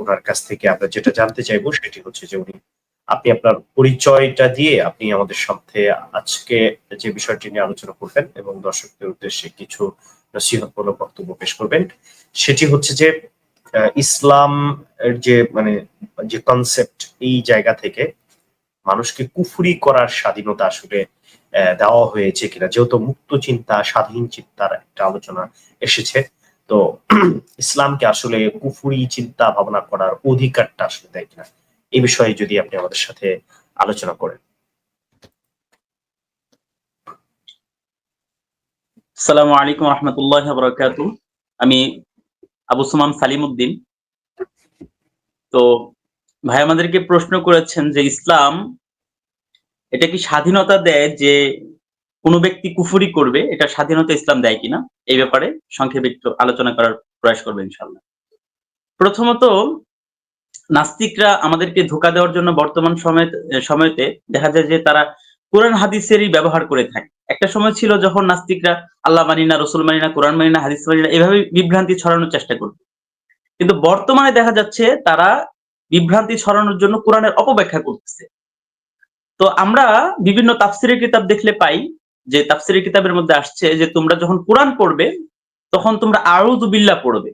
ওনার কাছ থেকে আমরা যেটা জানতে চাইব সেটি হচ্ছে যে উনি, আপনি আপনার পরিচয়টা দিয়ে আপনি আমাদের সাথে আজকে যে বিষয়টি নিয়ে আলোচনা করবেন এবং দর্শকদের উদ্দেশ্যে কিছু নসিহতমূলক বক্তব্য পেশ করবেন, সেটি হচ্ছে যে ইসলাম এর যে মানে যে কনসেপ্ট এই জায়গা থেকে মানুষকে কুফরি করার স্বাধীনতা আসলে দেওয়া হয়েছে কিনা, যেহেতু মুক্ত চিন্তা, স্বাধীন চিন্তার একটা আলোচনা এসেছে। তো ইসলামকে আসলে কুফুরি চিন্তা ভাবনা করার অধিকারটা আসলে দেয় কিনা? এই বিষয়ে যদি আপনি আমাদের সাথে আলোচনা করেন। আসসালামু আলাইকুম রহমতুল্লাহ বরকাত আমি আবু সুমান সালিম উদ্দিন তো ভাই আমাদেরকে প্রশ্ন করেছেন যে ইসলাম, এটা কি স্বাধীনতা দেয় যে কোনো ব্যক্তি কুফুরি করবে, এটা স্বাধীনতা ইসলাম দেয় কিনা, এই ব্যাপারে সংক্ষেপে একটু আলোচনা করার প্রয়াস করবে ইনশাল্লাহ প্রথমত, নাস্তিকরা আমাদেরকে ধোকা দেওয়ার জন্য বর্তমান সময় সময়তে দেখা যায় যে তারা কোরআন হাদিসেরই ব্যবহার করে থাকে। একটা সময় ছিল যখন নাস্তিকরা আল্লাহ মানি না, রসুল মানি না, কোরআন মানি না, হাদিস মানি না, এভাবে বিভ্রান্তি ছড়ানোর চেষ্টা করবে কিন্তু বর্তমানে দেখা যাচ্ছে তারা বিভ্রান্তি ছড়ানোর জন্য কোরআনের অপব্যাখ্যা করতেছে। তো আমরা বিভিন্ন তাফসিরের কিতাব দেখলে পাই যে তাফসিরের কিতাবের মধ্যে আসছে যে তোমরা যখন কোরআন পড়বে, তখন তোমরা আউযুবিল্লাহ পড়বে।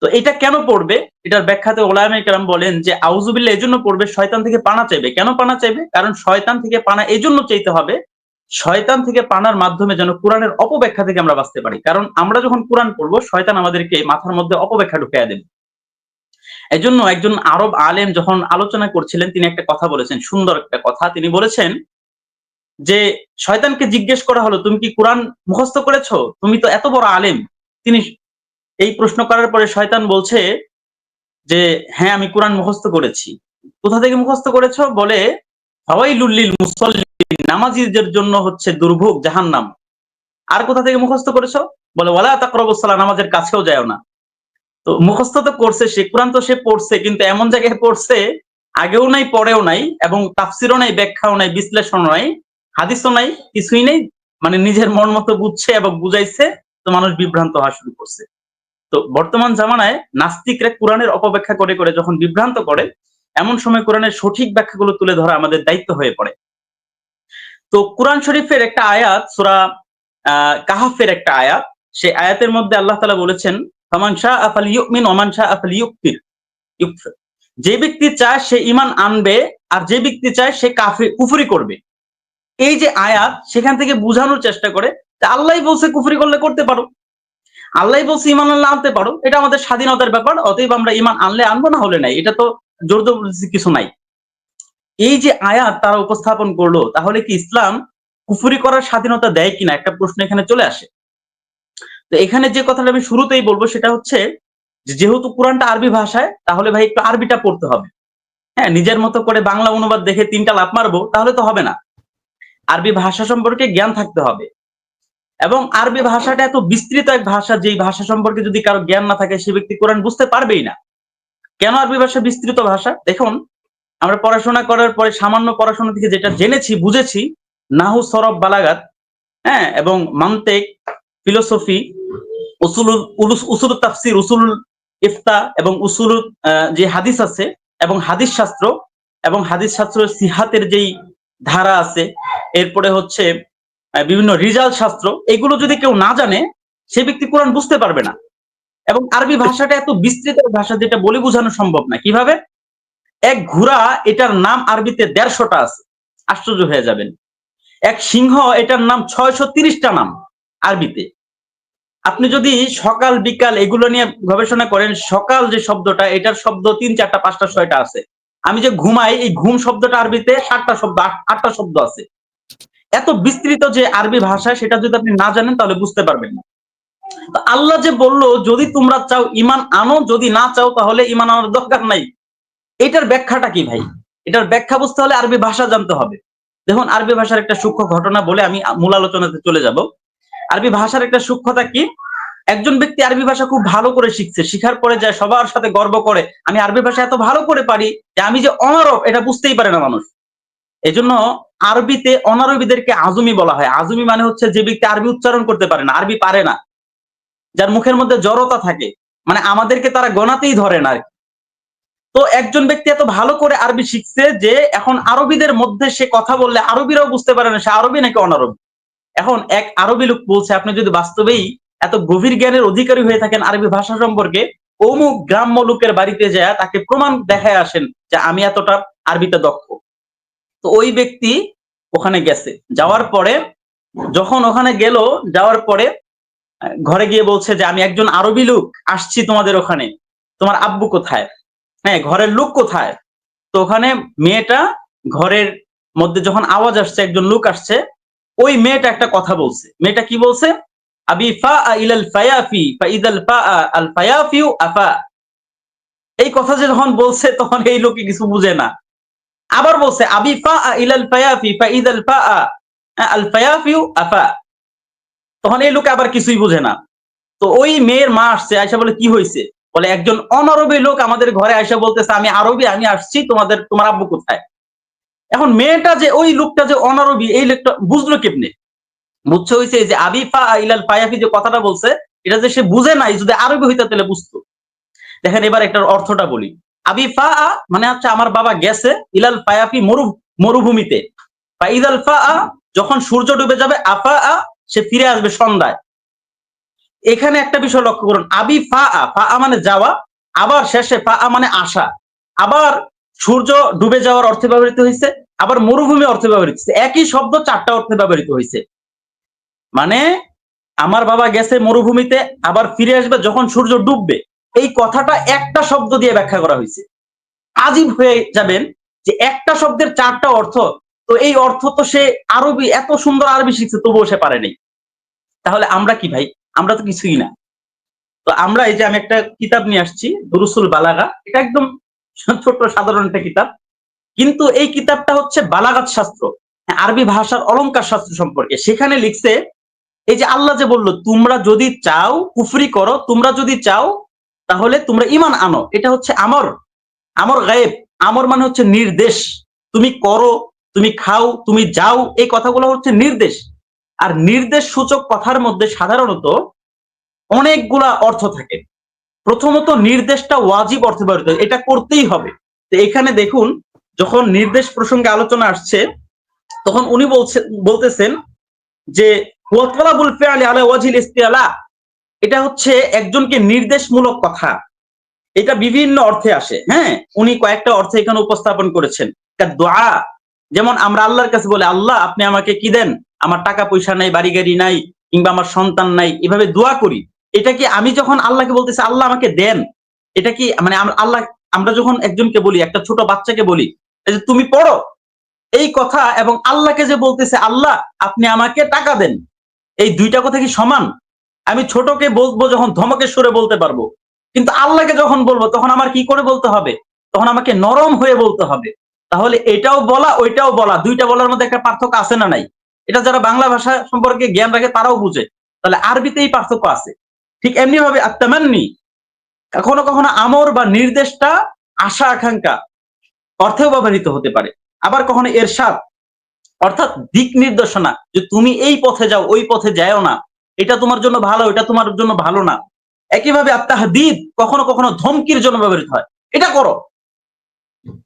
তো এটা কেন পড়বে? এটার ব্যাখ্যাতে ওলামে কেরাম বলেন যে আউজুবিল্লাহ এজন্য পড়বে শয়তান থেকে পানা চাইবে। কেন পানা চাইবে? কারণ শয়তান থেকে পানা এজন্য চাইতে হবে, শয়তান থেকে পানার মাধ্যমে যেন কোরআনের অপব্যাখ্যা থেকে আমরা বাঁচতে পারি। কারণ আমরা যখন কোরআন পড়ব, শয়তান আমাদেরকে মাথার মধ্যে অপব্যাখ্যা ঢুকিয়ে দেবে। এজন্য একজন আরব আলেম যখন আলোচনা করছিলেন, তিনি একটা কথা বলেছেন, সুন্দর একটা কথা। তিনি বলেছেন যে শয়তানকে জিজ্ঞেস করা হলো, তুমি কি কোরআন মুখস্থ করেছ? তুমি তো এত বড় আলেম। তিনি এই প্রশ্ন করার পরে শয়তান বলছে যে হ্যাঁ আমি কোরআন মুখস্থ করেছি। কোথা থেকে মুখস্থ করেছ? বলে হাওয়াইলুল্লিল মুসল্লি নামাজিদের জন্য হচ্ছে দুর্ভোগ, জাহান্নাম। আর কোথা থেকে মুখস্থ করেছ? বলে, ওয়ালা তাকরবুসাল্লাহ নামাজের কাছেও যায় না। তো মুখস্থ তো করছে সে, কোরআন তো সে পড়ছে, কিন্তু এমন জায়গায় পড়ছে, আগেও নাই, পরেও নাই, এবং তাফসিরও নাই, ব্যাখ্যাও নাই, বিশ্লেষণও নাই। হাদিসও নাই, কিছুই নেই। মানে নিজের মন মতো বুঝছে এবং বুঝাইছে, তো মানুষ বিভ্রান্ত হওয়া শুরু করছে। তো বর্তমান জামানায় নাস্তিকরা কোরআনের অপব্যাখ্যা করে করে যখন বিভ্রান্ত করে, এমন সময় কোরআনের সঠিক ব্যাখ্যাগুলো তুলে ধরা আমাদের দায়িত্ব হয়ে পড়ে। তো কোরআন শরীফের একটা আয়াত, সুরা কাহাফের একটা আয়াত, সেই আয়াতের মধ্যে আল্লাহ তালা বলেছেন, ফমান শাহ আফাল ইউমিন ওমান শাহ আফাল ইউকফির ইউকফির যে ব্যক্তি চায় সে ইমান আনবে, আর যে ব্যক্তি চায় সে কাফি কুফরি করবে। এই যে আয়াত, সেখান থেকে বোঝানোর চেষ্টা করে আল্লাহ বলছে কুফরি করলে করতে পারো। আল্লাহ বলছে ইমান আনলে আনতে পারো। এটা আমাদের স্বাধীনতার ব্যাপার, অতএব আমরা ইমান আনলে আনব, না হলে নাই। এটা তো জোর কিছু নাই। এই যে আয়াত তারা উপস্থাপন করল, তাহলে কি ইসলাম কুফুরি করার স্বাধীনতা দেয় কিনা? একটা প্রশ্ন এখানে চলে আসে। তো এখানে যে কথাটা আমি শুরুতেই বলব, সেটা হচ্ছে যেহেতু কোরআনটা আরবি ভাষায়, তাহলে ভাই একটু আরবিটা পড়তে হবে। হ্যাঁ নিজের মতো করে বাংলা অনুবাদ দেখে তিনটা লাভ মারবো, তাহলে তো হবে না। আরবি ভাষা সম্পর্কে জ্ঞান থাকতে হবে। এবং আরবি ভাষাটা এত বিস্তৃত এক ভাষা, যেই ভাষা সম্পর্কে যদি কারও জ্ঞান না থাকে, সে ব্যক্তি কোরআন বুঝতে পারবেই না। কেন আরবি ভাষা বিস্তৃত ভাষা? দেখুন, আমরা পড়াশোনা করার পরে সামান্য পড়াশোনা থেকে যেটা জেনেছি, বুঝেছি, নাহু সরব বালাগাত হ্যাঁ এবং মান্তেক, ফিলোসফি, উসুল উসুল তাফসির, উসুল ইফতা, এবং উসুল যে হাদিস আছে, এবং হাদিস শাস্ত্র, এবং হাদিস শাস্ত্র সিহাতের যেই ধারা আছে এরপরে হচ্ছে বিভিন্ন রিজাল্ট শাস্ত্র, এগুলো যদি কেউ না জানে, সে ব্যক্তি কোরআন বুঝতে পারবে না। এবং আরবি ভাষাটা এত বিস্তৃত ভাষা যেটা বলে বোঝানো সম্ভব না। কীভাবে? এক ঘোড়া, এটার নাম আরবিতে দেড়শোটা আছে। আশ্চর্য হয়ে যাবেন। এক সিংহ, এটার নাম ছয়শো তিরিশটা নাম আরবিতে। আপনি যদি সকাল, বিকাল এগুলো নিয়ে গবেষণা করেন, সকাল যে শব্দটা, এটার শব্দ তিন, চারটা, পাঁচটা, ছয়টা আছে। আমি যে ঘুমাই, এই ঘুম শব্দটা আরবিতে সাতটা শব্দ আটটা শব্দ আছে। এত বিস্তৃত যে আরবি ভাষা সেটা যদি আপনি না জানেন, তাহলে বুঝতে পারবেন না। আল্লাহ যে বলল, যদি তোমরা চাও ইমান আনো, যদি না চাও, তাহলে ইমান আনার দরকার নাই। এটার ব্যাখ্যাটা কি ভাই? এটার ব্যাখ্যা বুঝতে হলে আরবি ভাষা জানতে হবে। দেখুন, আরবি ভাষার একটা সূক্ষ্ম ঘটনা বলে আমি মূল আলোচনাতে চলে যাব। আরবি ভাষার একটা সূক্ষ্মতা কি? একজন ব্যক্তি আরবি ভাষা খুব ভালো করে শিখছে, শিখার পরে যায় সবার সাথে গর্ব করে, আমি আরবি ভাষা এত ভালো করে পারি যে আমি যে অনারব এটা বুঝতেই পারে না মানুষ। এজন্য আরবিতে অনারবিদেরকে আজমি বলা হয়। আজমি মানে হচ্ছে যে ব্যক্তি আরবি উচ্চারণ করতে পারে না, আরবি পারে না। যার মুখের মধ্যে জড়তা থাকে মানে আমাদেরকে তারা গণাতেই ধরে না তো একজন ব্যক্তি এত ভালো করে আরবি শিখছে যে এখন আরবিদের মধ্যে সে কথা বললে আরবিরাও বুঝতে পারে না, সে আরবি নাকি অনারবি? এখন এক আরবি লোক বলছে, আপনি যদি বাস্তবেই এত গভীর জ্ঞানের অধিকারী হয়ে থাকেন আরবি ভাষা সম্পর্কে, অমুক গ্রাম্য লোকের বাড়িতে যায়, তাকে প্রমাণ দেখায় আসেন যে আমি এতটা আরবিতে দক্ষ। তো ওই ব্যক্তি ওখানে গেছে। যাওয়ার পরে, যখন ওখানে গেল, যাওয়ার পরে, ঘরে গিয়ে বলছে যে, আমি একজন আরবি লোক, আসছি তোমাদের ওখানে। তোমার আব্বু কোথায়? হ্যাঁ ঘরের লোক কোথায়? তো ওখানে মেয়েটা ঘরের মধ্যে যখন আওয়াজ আসছে, একজন লোক আসছে, ওই মেয়েটা একটা কথা বলছে। মেয়েটা কি বলছে? আবি ফা ইলাল ফায়াফি, ফা ইদাল ফা আল ফায়াফিউ আফা। এই কথা যে যখন বলছে, তখন এই লোকে কিছু বুঝে না। আবার বলছে, আবি ফা ইলাল ফায়াফি, ফা ইদাল ফা আল ফায়াফিউ আফা। তখন এই লোকে আবার কিছুই বুঝে না। তো ওই মেয়ের মা আসছে আয়সা বলে, কি হয়েছে বলে, একজন অনারবি লোক আমাদের ঘরে আয়সা বলতেছে, আমি আরবি, আমি আসছি, তোমাদের, তোমার আব্বু কোথায়? এখন মেয়েটা যে, ওই লোকটা যে অনারবী, এই লোকটা বুঝলো কেমনে? বুঝছে হয়েছে যে, আবি আবিফা ইলাল ফায়াফি যে কথাটা বলছে, এটা যে সে বুঝে নাই, যদি আরবি হইতে তাহলে বুঝতো। দেখেন এবার একটা অর্থটা বলি। আবিফা মানে হচ্ছে আমার বাবা গেছে, ইলাল ফায়াফি মরু মরুভূমিতে। বা ইদাল ফা যখন সূর্য ডুবে যাবে, আফা আ, সে ফিরে আসবে সন্ধ্যায়। এখানে একটা বিষয় লক্ষ্য করুন, আবি ফা আ ফা আ মানে যাওয়া, আবার শেষে ফা আ মানে আসা। আবার সূর্য ডুবে যাওয়ার অর্থে ব্যবহৃত হয়েছে আবার মরুভূমি অর্থে ব্যবহৃত হয়েছে একই শব্দ চারটা অর্থে ব্যবহৃত হয়েছে মানে আমার বাবা গেছে মরুভূমিতে, আবার ফিরে আসবে যখন সূর্য ডুববে। এই কথাটা একটা শব্দ দিয়ে ব্যাখ্যা করা হয়েছে। আজীব হয়ে যাবেন যে একটা শব্দের চারটা অর্থ, তো এই অর্থ তো সে আরবি এত সুন্দর আরবি শিখছে, তবুও সে পারেনি তাহলে আমরা কি ভাই? আমরা তো কিছুই না। তো আমরা এই যে আমি একটা কিতাব নিয়ে আসছি, দুরুসুল বালাগা। এটা একদম ছোট্ট সাধারণ একটা কিতাব। কিন্তু এই কিতাবটা হচ্ছে বালাগাত শাস্ত্র, আরবি ভাষার অলংকার শাস্ত্র সম্পর্কে। সেখানে লিখছে, এই যে আল্লাহ যে বলল, তোমরা যদি চাও, কুফরি করো, তোমরা যদি চাও তাহলে তোমরা ইমান আনো। এটা হচ্ছে আমর। আমর গায়েব। আমর মানে হচ্ছে নির্দেশ। তুমি করো, তুমি খাও, তুমি যাও, এই কথাগুলো হচ্ছে নির্দেশ। আর নির্দেশ সূচক কথার মধ্যে সাধারণত অনেকগুলা অর্থ থাকে। প্রথমত নির্দেশটা ওয়াজিব অর্থে ব্যবহৃত এটা করতেই হবে। তো এখানে দেখুন, যখন নির্দেশ প্রসঙ্গে আলোচনা আসছে, তখন উনি বলছে, বলতেছেন যে এটা হচ্ছে একজনকে নির্দেশমূলক কথা। এটা বিভিন্ন অর্থে আসে হ্যাঁ? উনি কয়েকটা অর্থে এখানে উপস্থাপন করেছেন। দোয়া, যেমন আমরা আল্লাহর কাছে বলে, আল্লাহ, আপনি আমাকে কি দেন? আমার টাকা পয়সা নাই, বাড়ি গাড়ি নাই, কিংবা আমার সন্তান নাই। এভাবে দোয়া করি। এটা কি আমি যখন আল্লাহকে বলতেছি, আল্লাহ আমাকে দেন? এটা কি মানে আল্লাহ, আমরা যখন একজনকে বলি, একটা ছোট বাচ্চাকে বলি যে তুমি পড়ো। এই কথা এবং আল্লাহকে যে বলতেছে, আল্লাহ, আপনি আমাকে টাকা দেন। এই দুইটা কথা কি সমান? আমি ছোটকে বলব যখন ধমকের সুরে বলতে পারব। কিন্তু আল্লাহকে যখন বলব, তখন আমার কি করে বলতে হবে? তখন আমাকে নরম হয়ে বলতে হবে। তাহলে এটাও বলা, ওইটাও বলা, দুইটা বলার মধ্যে একটা পার্থক্য আছে না নাই? এটা যারা বাংলা ভাষা সম্পর্কে জ্ঞান রাখে তারাও বুঝে। তাহলে আরবিতে এই পার্থক্য আছে। ঠিক এমনি ভাবে আত্মামান্নি, কখনো কখনো আমর বা নির্দেশটা আশা আকাঙ্ক্ষা, অর্থেও ব্যবহৃত হতে পারে। আবার কখনো এরশাদ, অর্থাৎ দিক নির্দেশনা, যে তুমি এই পথে যাও, ওই পথে যাও না। এটা তোমার জন্য ভালো, এটা তোমার জন্য ভালো না। একইভাবে আত্মাহাদিদ কখনো কখনো ধমকির জন্য ব্যবহৃত হয়। এটা করো।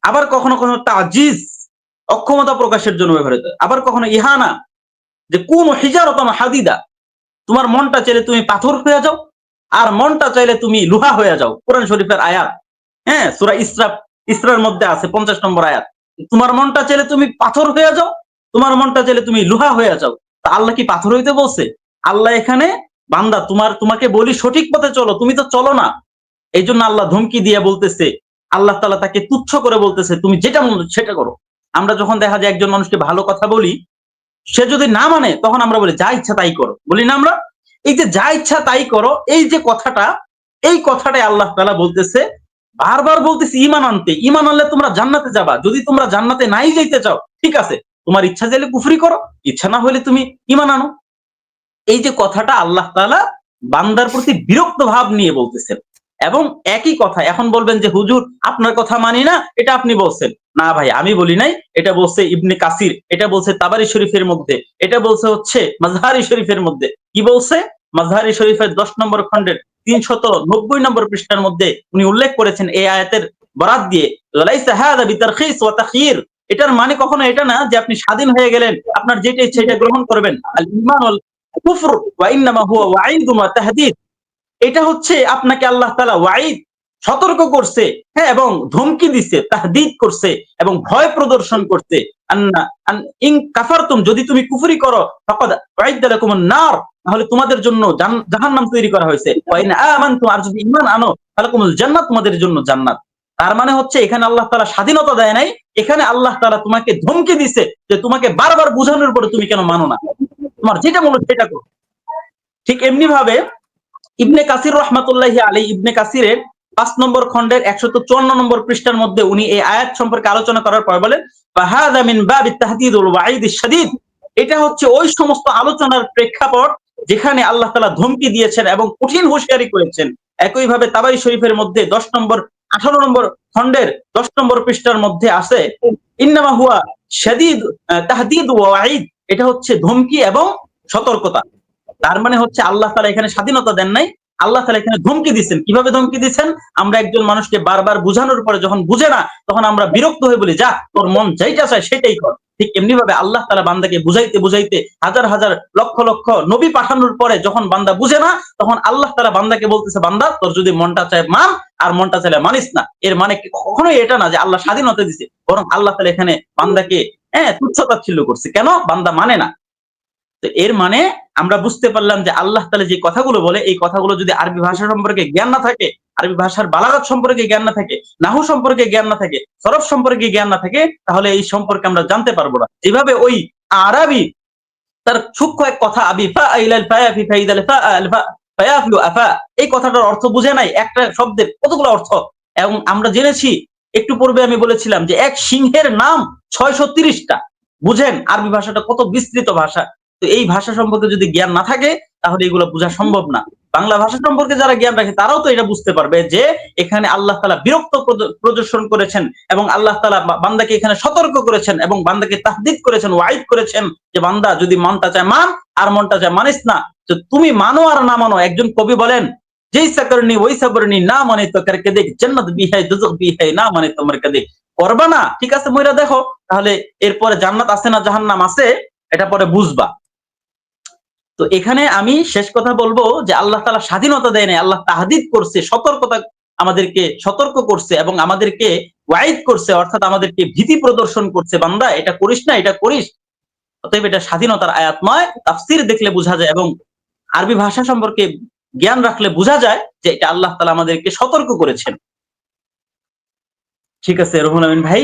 আবার কখনো কখনো তাজিজ, অক্ষমতা প্রকাশের জন্য ব্যবহৃত হয়। আবার কখনো ইহানা, যে কোন হিজারতন হাদিদা, তোমার মনটা চাইলে তুমি পাথর হয়ে যাও, আর মনটা চাইলে তুমি লোহা হয়ে যাও। কোরআন শরীফের আয়াত হ্যাঁ সুরা ইসরা ইসরার মধ্যে আছে পঞ্চাশ নম্বর আয়াত। তোমার মনটা চাইলে তুমি পাথর হয়ে যাও, তোমার মনটা চাইলে তুমি লোহা হয়ে যাও। তা আল্লাহ কি পাথর হইতে বলছে? আল্লাহ এখানে, বান্দা, তোমার, তোমাকে বলি সঠিক পথে চলো, তুমি তো চলো না। এই জন্য আল্লাহ ধমকি দিয়ে বলতেছে, আল্লাহ তালা তাকে তুচ্ছ করে বলতেছে, তুমি যেটা মনে, সেটা করো। আমরা যখন দেখা যায় একজন মানুষকে ভালো কথা বলি, সে যদি না মানে তখন আমরা বলি, যা ইচ্ছা তাই করো। বলি না আমরা? এই যে যা ইচ্ছা তাই করো, এই যে কথাটা, এই কথাটাই আল্লাহ তালা বলতেছে, বারবার বলতেছে, ইমান আনতে। ইমান আনলে তোমরা জান্নাতে যাবা। যদি তোমরা জান্নাতে নাই যাইতে চাও, ঠিক আছে। তোমার ইচ্ছা চাইলে কুফরি করো, ইচ্ছা না হলে তুমি ইমান আনো। এই যে কথাটা আল্লাহ তাআলা বান্দার প্রতি বিরক্ত ভাব নিয়ে বলতেছেন। এবং একই কথা, এখন বলবেন যে, হুজুর, আপনার কথা মানি না, এটা আপনি বলছেন। না ভাই, আমি বলি নাই, এটা বলছে ইবনে কাসির, এটা বলছে তাবারি শরীফের মধ্যে, এটা বলছে হচ্ছে মাজহারি শরীফের মধ্যে। কি বলছে? মাজহারি শরীফের দশ নম্বর খণ্ডের তিনশত নব্বই নম্বর পৃষ্ঠার মধ্যে উনি উল্লেখ করেছেন এই আয়াতের বরাত দিয়ে এটার মানে কখনো এটা না যে, আপনি স্বাধীন হয়ে গেলেন, আপনার যেটা ইচ্ছে এটা গ্রহণ করবেন। আল ওয়াল কুফর, ওয়াইন্নামা হুয়া ওয়াইদুন ওয়া তাহদীদ। এটা হচ্ছে আপনাকে আল্লাহ তাআলা ওয়াইদ সতর্ক করছে হ্যাঁ এবং ধমকি দিচ্ছে তাহদিদ করছে, এবং ভয় প্রদর্শন করছে। ইন কাফারতুম, যদি তুমি কুফরি করো, ফাকাদ উইদ্দা নার তাহলে তোমাদের জন্য জান- জাহান্নাম তৈরি করা হয়েছে। ওয়া ইন আমানতুম, আর যদি ঈমান আনো, ফালাকুমুল জান্নাত, তোমাদের জন্য জান্নাত। তার মানে হচ্ছে, এখানে আল্লাহ তালা স্বাধীনতা দেয় নাই, এখানে আল্লাহ তালা তোমাকে ধমকি দিছে যে তোমাকে বারবার বোঝানোর পরে তুমি কেন মানো না। তোমার যেটা মনে হচ্ছে সেটা করো। ঠিক এমনি ভাবে ইবনে কাসির রহমাতুল্লাহি আলী ইবনে কাসিরের পাঁচ নম্বর খণ্ডের একশত চুয়ান্ন নম্বর পৃষ্ঠার মধ্যে উনি এই আয়াত সম্পর্কে আলোচনা করার পর বলেন এটা হচ্ছে ওই সমস্ত আলোচনার প্রেক্ষাপট যেখানে আল্লাহ তালা ধমকি দিয়েছেন এবং কঠিন হুঁশিয়ারি করেছেন। একই ভাবে তাবারি শরীফের মধ্যে দশ নম্বর, আঠারো নম্বর খণ্ডের দশ নম্বর পৃষ্ঠার মধ্যে আছে, ইন্নামা হুয়া শাদীদ তাহদিদ ওয়া ওয়াঈদ। এটা হচ্ছে ধমকি এবং সতর্কতা। তার মানে হচ্ছে আল্লাহ তারা এখানে স্বাধীনতা দেন নাই। আল্লাহ তাআলা এখানে ধমকি দিচ্ছেন কীভাবে ধমকি দিচ্ছেন আমরা একজন মানুষকে বারবার বুঝানোর পরে যখন বুঝে না, তখন আমরা বিরক্ত হয়ে বলি, যা, তোর মন যেটা চায় সেটাই কর। ঠিক এমনি ভাবে আল্লাহ তাআলা বান্দাকে বুঝাইতে বুঝাইতে হাজার হাজার লক্ষ লক্ষ নবী পাঠানোর পরে যখন বান্দা বুঝে না, তখন আল্লাহ তালা বান্দাকে বলতেছে, বান্দা, তোর যদি মনটা চায় মান, আর মনটা চাইলে মানিস না। এর মানে কখনোই এটা না যে আল্লাহ স্বাধীনতা দিছে বরং আল্লাহ তাআলা এখানে বান্দাকে হ্যাঁ তুচ্ছতাচ্ছিল্য করছে। কেন? বান্দা মানে না। তো এর মানে আমরা বুঝতে পারলাম যে আল্লাহ তাআলা যে কথাগুলো বলে, এই কথাগুলো যদি আরবি ভাষা সম্পর্কে জ্ঞান না থাকে, আরবি ভাষার বালাগাত সম্পর্কে জ্ঞান না থাকে, নাহু সম্পর্কে জ্ঞান না থাকে, সরফ সম্পর্কে জ্ঞান না থাকে, তাহলে এই সম্পর্কে আমরা জানতে পারব না। যেভাবে ওই আরবি তার সূক্ষ্ম এক কথা, আবি এই কথাটার অর্থ বুঝে নাই, একটা শব্দের কতগুলো অর্থ? এবং আমরা জেনেছি, একটু পূর্বে আমি বলেছিলাম যে এক সিংহের নাম ছয়শো তিরিশটা। বুঝেন আরবি ভাষাটা কত বিস্তৃত ভাষা। তো এই ভাষা সম্পর্কে যদি জ্ঞান না থাকে, তাহলে এগুলো বোঝা সম্ভব না। বাংলা ভাষা সম্পর্কে যারা জ্ঞান রাখে, তারাও তো এটা বুঝতে পারবে যে এখানে আল্লাহ তালা বিরক্ত প্রদর্শন করেছেন এবং আল্লাহ তালা বান্দাকে এখানে সতর্ক করেছেন এবং বান্দাকে তাহদিদ করেছেন ওয়াইদ করেছেন যে বান্দা যদি মনটা চায় মান আর মনটা চায় মানিস না, তো তুমি মানো আর না মানো, একজন কবি বলেন, যেই সাকরনি, ওই সাকরনি না মানে তো করকে দেখ জান্নাত বি হয় দুজক বি হয় না মানে তোমার কে দেখ করবা না, ঠিক আছে মইরা দেখো, তাহলে এরপরে জান্নাত আছে না জাহান্নাম আছে, এটা পরে বুঝবা। তো এখানে আমি শেষ কথা বলব যে আল্লাহ তালা স্বাধীনতা দেয় নাই, আল্লাহ তাহাদিদ করছে, সতর্কতা আমাদেরকে সতর্ক করছে এবং আমাদেরকে ওয়াইদ করছে, অর্থাৎ আমাদেরকে ভীতি প্রদর্শন করছে। বান্দা, এটা করিস না, এটা করিস। অতএব এটা স্বাধীনতার আয়াত নয়, তাফসির দেখলে বোঝা যায় এবং আরবি ভাষা সম্পর্কে জ্ঞান রাখলে বোঝা যায় যে এটা আল্লাহ তালা আমাদেরকে সতর্ক করেছেন। ঠিক আছে, রহুল আমিন ভাই।